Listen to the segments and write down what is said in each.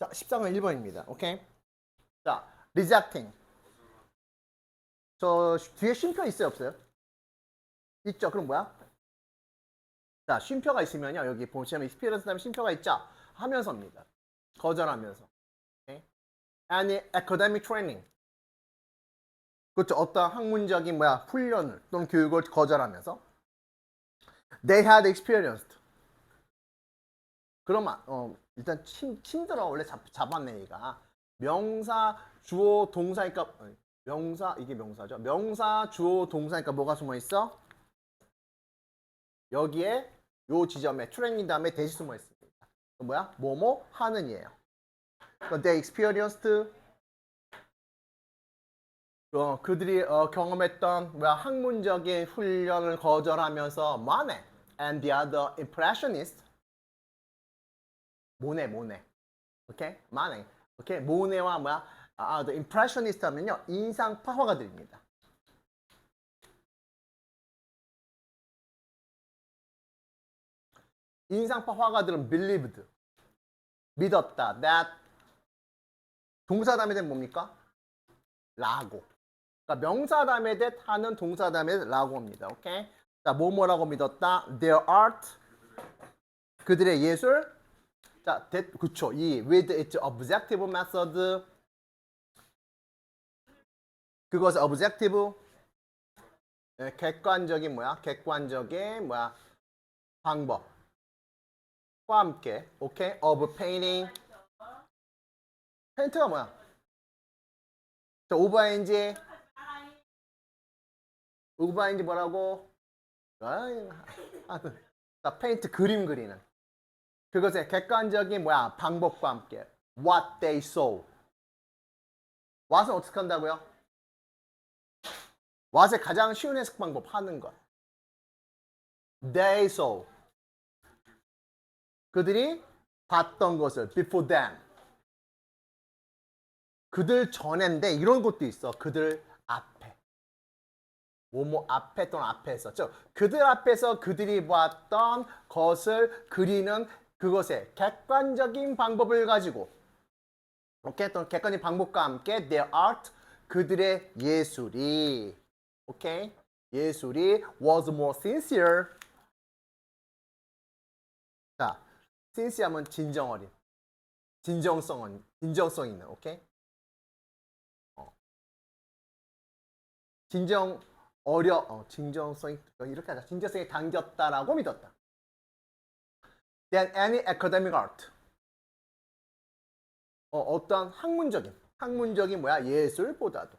자, 14번 1번입니다. 오케이? 자, rejecting. 저 뒤에 쉼표 있어요, 없어요? 있죠. 그럼 뭐야? 자, 쉼표가 있으면요. 여기 보시면 experience 다음에 쉼표가 있죠. 하면서입니다. 거절하면서. 오케이? Any academic training. 그렇죠. 어떤 학문적인 뭐야 훈련을 또는 교육을 거절하면서 they had experienced. 그러면 어, 일단 침, 힘들어 원래 잡, 잡았네 얘가. 명사 주어 동사니까 어, 명사 이게 명사죠? 명사 주어 동사니까 뭐가 숨어 있어? 여기에 요 지점에 트레이닝 다음에 대시 숨어 있습니다. 그 뭐야? 뭐뭐? 하는이에요. 그러니까 they experienced 어, 그들이 어, 경험했던 뭐야? 학문적인 훈련을 거절하면서 만에 and the other impressionist 모네 모네. 오케이? 만에. 오케이? 모네와 뭐야? 아, 아, the impressionist 하면요. 인상 파 화가들입니다. 인상파 화가들은 believed. 믿었다. that. 동사 다음에 된 뭡니까? 라고. 그러니까 명사 다음에 that 하는 동사 다음에 라고 합니다. 오케이? 자 뭐뭐라고 믿었다? Their art 그들의 예술 자, that, 그쵸. 이 with its objective method 그것은 objective 예, 객관적인 뭐야? 객관적인 뭐야? 방법 과 함께 오케이 of painting 페인트가 뭐야? 자, 오버인지 오버인지 뭐라고? 아, 자, 페인트 그림 그리는 그것의 객관적인 뭐야 방법과 함께 what they saw. what은 어떻게 한다고요? what의 가장 쉬운 해석 방법 하는 것. they saw. 그들이 봤던 것을 before them. 그들 전인데 이런 것도 있어. 그들 앞에. 뭐뭐 앞에 또는 앞에서. 즉 그들 앞에서 그들이 봤던 것을 그리는 그것의 객관적인 방법을 가지고 오케이 또는 객관적인 방법과 함께 their art 그들의 예술이. 오케이? 예술이 was more sincere. 자 sincere 하면 진정 어린 진정성 진정성 있는 오케이? 어. 진정 어려 어, 진정성이 이렇게 하자. 진정성이 당겼다라고 믿었다 than any academic art. 어, 어떤 학문적인, 학문적인 뭐야 예술보다도.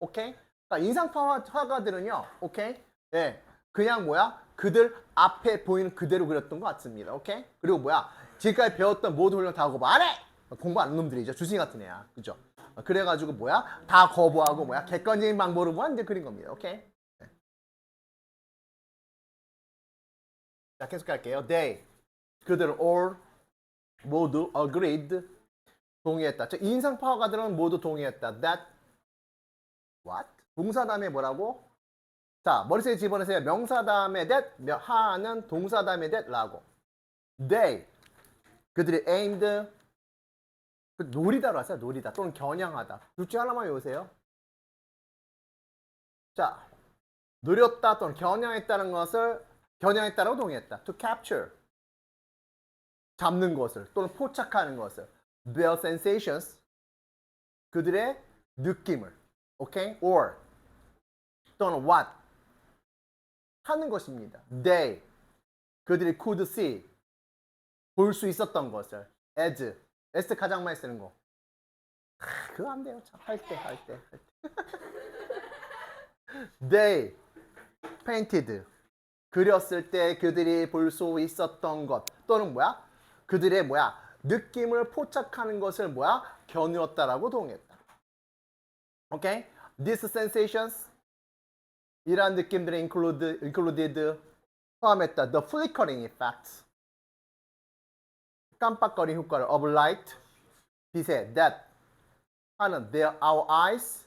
오케이? 그러니까 인상파 화가들은요, 오케이? 예, 그냥 뭐야 그들 앞에 보이는 그대로 그렸던 것 같습니다. 오케이? 그리고 뭐야 지금까지 배웠던 모든 훈련 다 거부 안 해. 공부 안 놈들이죠. 주승이 같은 애야, 그죠? 그래가지고 뭐야 다 거부하고 뭐야 객관적인 방법으로 뭐 이제 그린 겁니다. 오케이? 네. 자 계속 갈게요. They 그들은 all 모두 agreed 동의했다. 즉 인상 파워가들은 모두 동의했다. That what 동사 다음에 뭐라고? 자 머릿속에 집어넣으세요. 명사 다음에 that 하는 동사 다음에 that라고. They 그들이 aimed 그 노리다로 하세요. 노리다 또는 겨냥하다. 둘 중 하나만 외우세요. 자 노렸다 또는 겨냥했다는 것을 겨냥했다라고 동의했다. To capture 잡는 것을 또는 포착하는 것을 their sensations 그들의 느낌을 오케이 or 또는 what 하는 것입니다. they 그들이 could see 볼 수 있었던 것을 as as 가장 많이 쓰는 거 아, 그거 안 돼요. 할때 할때할 때. they painted 그렸을 때 그들이 볼 수 있었던 것 또는 뭐야? 그들의 뭐야 느낌을 포착하는 것을 뭐야 겨누었다라고 동의했다. 오케이? These sensations 이러한 느낌들이 include, included 포함했다. The flickering effects 깜빡거림 효과를 of light 빛의 that 하는 their our eyes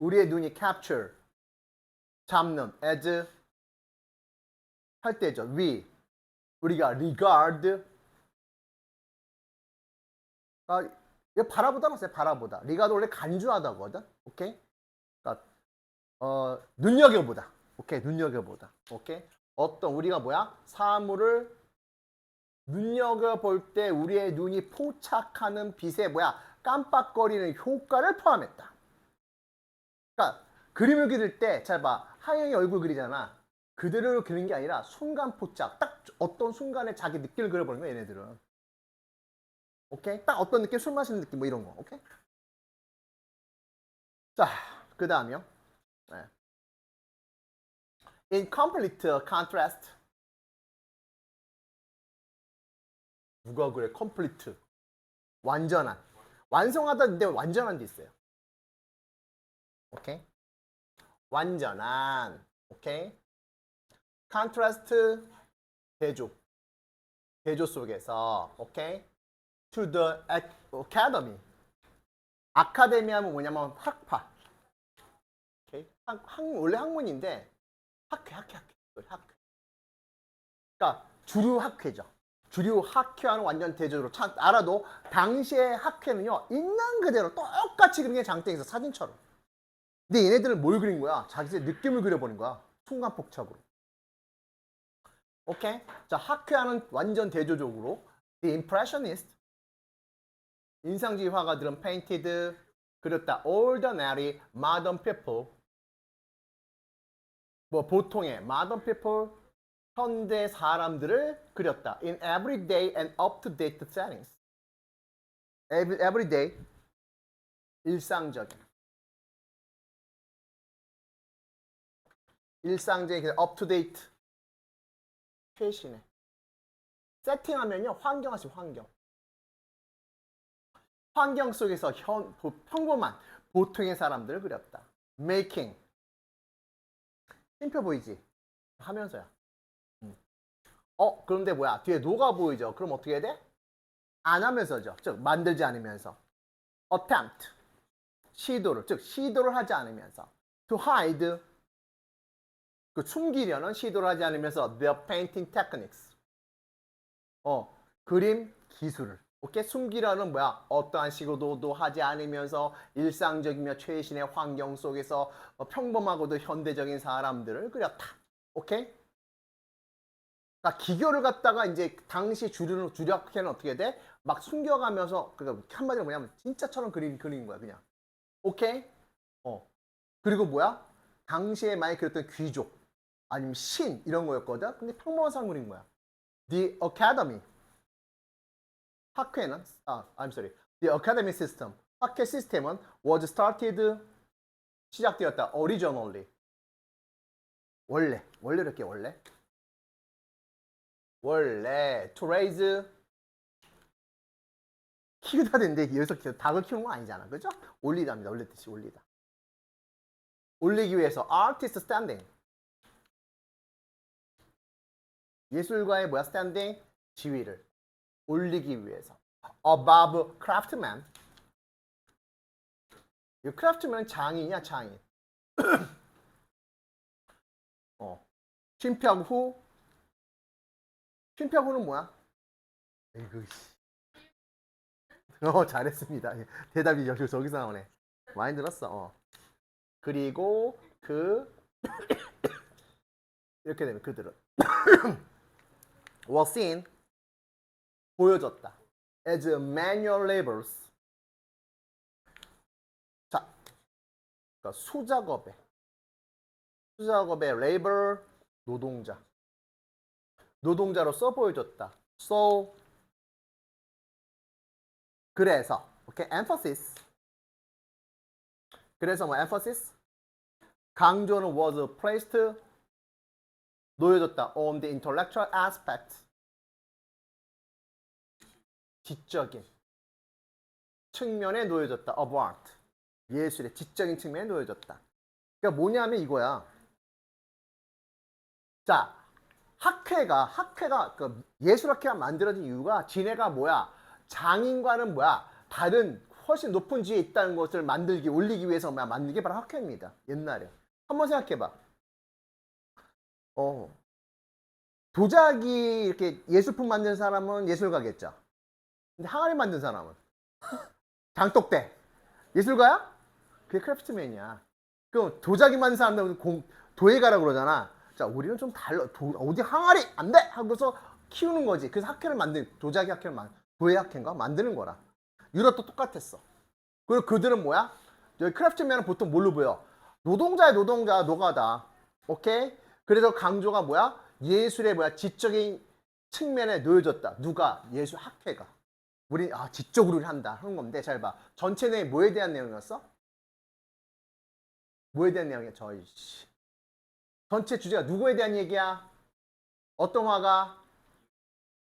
우리의 눈이 capture 잡는 as 할 때죠. we 우리가 regard 아, 이거 바라보다 놨어요. 바라보다. 리가도 원래 간주하다거든. 오케이? 그러니까 어, 눈여겨보다. 오케이, 눈여겨보다. 오케이? 어떤 우리가 뭐야? 사물을 눈여겨볼 때 우리의 눈이 포착하는 빛에 뭐야? 깜빡거리는 효과를 포함했다. 그러니까 그림을 그릴 때, 잘 봐. 하영이 얼굴 그리잖아. 그대로 그리는 게 아니라 순간 포착. 딱 어떤 순간에 자기 느낌을 그려보는 거야, 얘네들은. 오케이? 딱 어떤 느낌? 술 마시는 느낌, 뭐 이런 거. 오케이? 자, 그 다음이요. 네. In complete contrast. 누가 그래? complete. 완전한. 완성하다는데 완전한 데 있어요. 오케이? 완전한. 오케이? contrast 대조. 대조 속에서 오케이? To the ac- academy. 아카데미 하면 뭐냐면 학파. 학, 학, 원래 학문인데 학회, 학회, 학회. 학회. 그러니까 주류 학회죠. 주류 학회와는 완전 대조로 참 알아도 당시의 학회는요 있는 그대로 똑같이 그린 게 장땡에서 사진처럼. 근데 얘네들은 뭘 그린 거야? 자기의 느낌을 그려버린 거야. 순간 폭착으로. 오케이? 자 학회와는 완전 대조적으로 The Impressionist 인상주의 화가들은 painted 그렸다 ordinary modern people 뭐 보통의 modern people 현대 사람들을 그렸다 in everyday and up-to-date settings Every, everyday 일상적인 일상적인 그 up-to-date 최신의 세팅하면요 환경하시 환경 환경 속에서 현, 보- 평범한 보통의 사람들을 그렸다. making 심표 보이지? 하면서야. 음. 어 그런데 뭐야 뒤에 노가 보이죠? 그럼 어떻게 해야 돼? 안 하면서죠. 즉 만들지 않으면서. attempt 시도를 즉 시도를 하지 않으면서. to hide 그 숨기려는 시도를 하지 않으면서 their painting techniques 어 그림 기술을 오케이 숨기려는 뭐야? 어떠한 시도도 하지 않으면서 일상적이며 최신의 환경 속에서 어, 평범하고도 현대적인 사람들을 그렸다. 오케이? 그러니까 기교를 갖다가 이제 당시 주류 주력회는 어떻게 돼? 막 숨겨가면서 그 한마디로 뭐냐면 진짜처럼 그린 그린 거야 그냥. 오케이? 어. 그리고 뭐야? 당시에 많이 그렸던 귀족 아니면 신 이런 거였거든? 근데 평범한 사람 그린 거야. The Academy 학회는 아, I'm sorry. The academy system. 학회 시스템은 was started 시작되었다. originally. 원래. 원래 이렇게 원래. 원래 to raise 키우다 되는데 여기서 키- 닭을 키우는 건 아니잖아. 그죠? 올리다입니다. 원래 뜻이 올리다. 올리기 위해서 artist standing. 예술가의 뭐야 standing? 지위를 올리기 위해서. Above craftsman. 이 craftsman 장인이야 장인. 어. 침평 후. 침평 후는 뭐야? 에이구 씨. 어 잘했습니다. 예, 대답이 여기 저기서 나오네. 많이 들었어 어. 그리고 그 이렇게 되면 그들은 was seen 보여줬다. as manual labors. 자, 그러니까 수작업에 수작업의 labor 노동자 노동자로서 보여줬다. So 그래서 오케이 emphasis 그래서 뭐 emphasis 강조는 was placed 놓여졌다 on the intellectual aspect 지적인 측면에 놓여졌다. art. 예술의 지적인 측면에 놓여졌다. 그러니까 뭐냐면 이거야. 자, 학회가 학회가 그 예술학회가 만들어진 이유가 지네가 뭐야? 장인과는 뭐야? 다른 훨씬 높은 지위에 있다는 것을 만들기 올리기 위해서 뭐야? 만든 게 바로 학회입니다. 옛날에. 한번 생각해 봐. 어. 도자기 이렇게 예술품 만든 사람은 예술가겠죠. 근데 항아리 만든 사람은 장독대. 예술가야? 그게 크래프트맨이야. 그럼 도자기 만든 사람들은 공, 도예가라 그러잖아. 자, 우리는 좀 달라. 도, 어디 항아리 안 돼! 하고서 키우는 거지. 그래서 학회를 만든 도자기 학회를 만 도예 학회인가 만드는 거라. 유럽도 똑같았어. 그리고 그들은 뭐야? 여기 크래프트맨은 보통 뭘로 보여? 노동자의 노동자 노가다. 오케이? 그래서 강조가 뭐야? 예술의 뭐야? 지적인 측면에 놓여졌다. 누가? 예술 학회가. 우리 아 지적으로 한다 하는 건데 잘 봐. 전체 내용이 뭐에 대한 내용이었어? 뭐에 대한 내용이야? 저희 씨. 전체 주제가 누구에 대한 얘기야? 어떤 화가?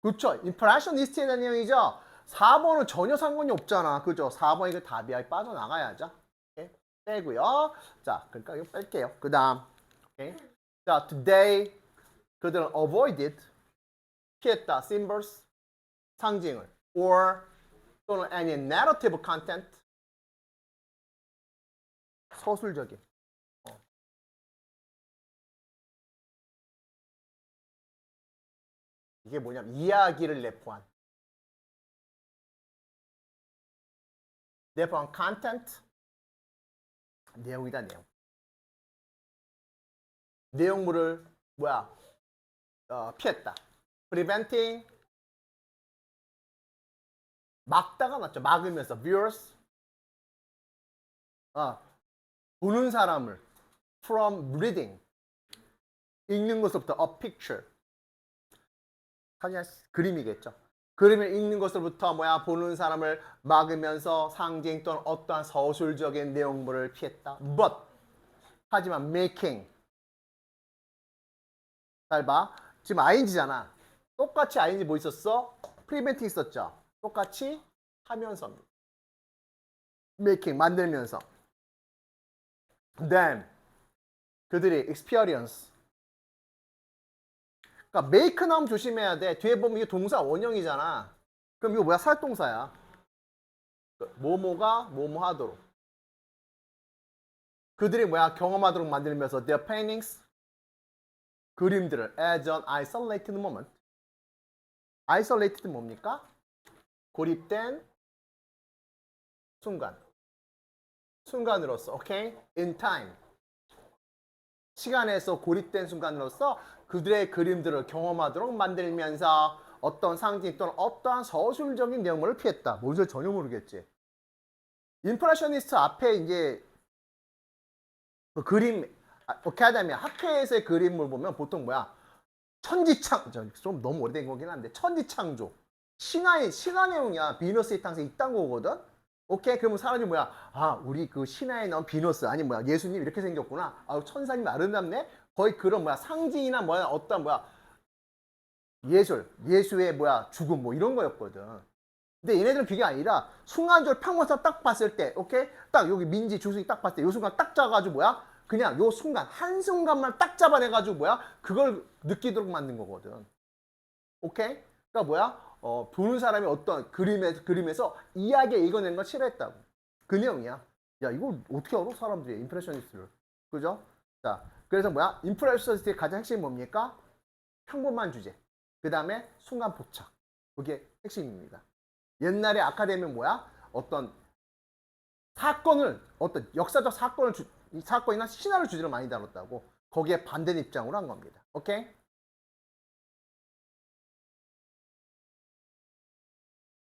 그렇죠. 임프레셔니스트에 대한 내용이죠. 4번은 전혀 상관이 없잖아. 그죠? 4번 이거 답이야. 빠져나가야죠. 빼고요. 자, 그러니까 이거 뺄게요. 그 다음. 오케이? 자, today 그들은 avoided 피했다. symbols 상징을 or 또는 any narrative content 서술적인. 어. 이게 뭐냐면 이야기를 내포한. 내포한 content 내용이다 내용. 내용물을 뭐야 어, 피했다. preventing 막다가 맞죠 막으면서 viewers 어, 보는 사람을 from reading 읽는 것으로부터 a picture 사진 그림이겠죠. 그림을 읽는 것으로부터 뭐야 보는 사람을 막으면서 상징 또는 어떠한 서술적인 내용물을 피했다. But 하지만 making 잘 봐. 지금 ing잖아. 똑같이 ing 뭐 있었어? preventing 있었죠. 똑같이 하면서입니다. making 만들면서. Then 그들이 experience 그러니까 make 나오면 조심해야 돼. 뒤에 보면 이게 동사 원형이잖아. 그럼 이거 뭐야? 사역동사야. 뭐뭐가 뭐뭐 하도록. 그들이 뭐야? 경험하도록 만들면서 their paintings 그림들을 as an isolated moment. isolated 뭡니까? 고립된 순간. 순간으로서, 오케이? in time. 시간에서 고립된 순간으로서 그들의 그림들을 경험하도록 만들면서 어떤 상징 또는 어떠한 서술적인 내용물을 피했다. 뭔지 전혀 모르겠지. 임프레셔니스트 앞에 이제 그 그림 아, 어카데미아 학회에서의 그림을 보면 보통 뭐야 천지창 저, 좀 너무 오래된 거긴 한데 천지창조 신화의 신화 내용이야. 비너스의 탄생 이딴 거거든. 오케이 그러면 사람이 뭐야? 아 우리 그 신화에 나온 비너스. 아니 뭐야? 예수님 이렇게 생겼구나. 아 천사님 아름답네? 거의 그런 뭐야? 상징이나 뭐야? 어떤 뭐야? 예술. 예수의 뭐야? 죽음 뭐 이런 거였거든. 근데 얘네들은 그게 아니라 순간적으로 평범사 딱 봤을 때 오케이? 딱 여기 민지 주승이 딱 봤을 때 요 순간 딱 잡아가지고 뭐야? 그냥 요 순간 한 순간만 딱 잡아내가지고 뭐야? 그걸 느끼도록 만든 거거든. 오케이? 그러니까 뭐야 어, 보는 사람이 어떤 그림에서, 그림에서 이야기에 읽어낸 걸 싫어했다고. 그 내용이야. 야, 이걸 어떻게 알아? 사람들이 임프레셔니스트를. 그죠? 자, 그래서 뭐야? 임프레셔니스트의 가장 핵심이 뭡니까? 평범한 주제. 그 다음에 순간 포착. 그게 핵심입니다. 옛날에 아카데미는 뭐야? 어떤 사건을, 어떤 역사적 사건을, 주, 이 사건이나 신화를 주제로 많이 다뤘다고. 거기에 반대는 입장으로 한 겁니다. 오케이?